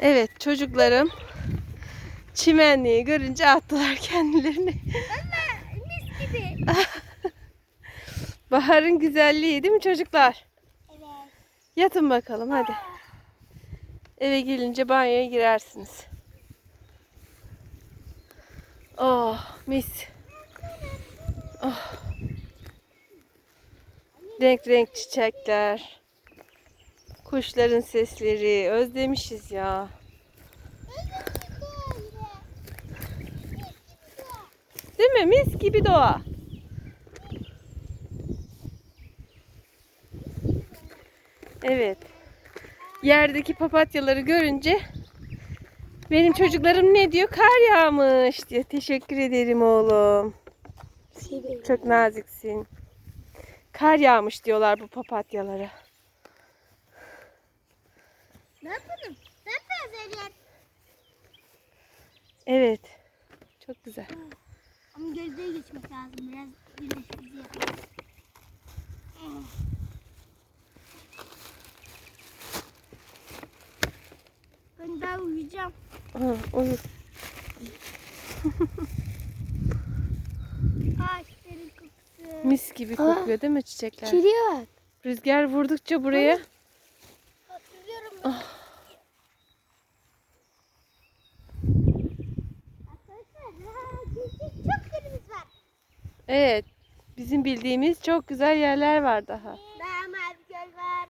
Evet çocuklarım çimenliği görünce attılar kendilerini. Mis gibi. Baharın güzelliği değil mi çocuklar? Evet. Yatın bakalım hadi. Eve gelince banyoya girersiniz. Oh mis. Oh. Renk renk çiçekler. Kuşların sesleri. Özlemişiz ya. Değil mi? Mis gibi doğa. Evet. Yerdeki papatyaları görünce benim çocuklarım ne diyor? Kar yağmış diyor. Teşekkür ederim oğlum. Çok naziksin. Kar yağmış diyorlar bu papatyalara. Ne yapalım? Ne Elif? Evet. Çok güzel. Ama gözlüğe geçmek lazım. Biraz birleştirici yapalım. Ben daha uyuyacağım. Ha, uyu. Ağaçların kokusu. Mis gibi kokuyor değil mi çiçekler? Çiriyor. Rüzgar vurdukça buraya Hatırlıyorum Evet. Bizim bildiğimiz çok güzel yerler var daha. Daha mavi göl var.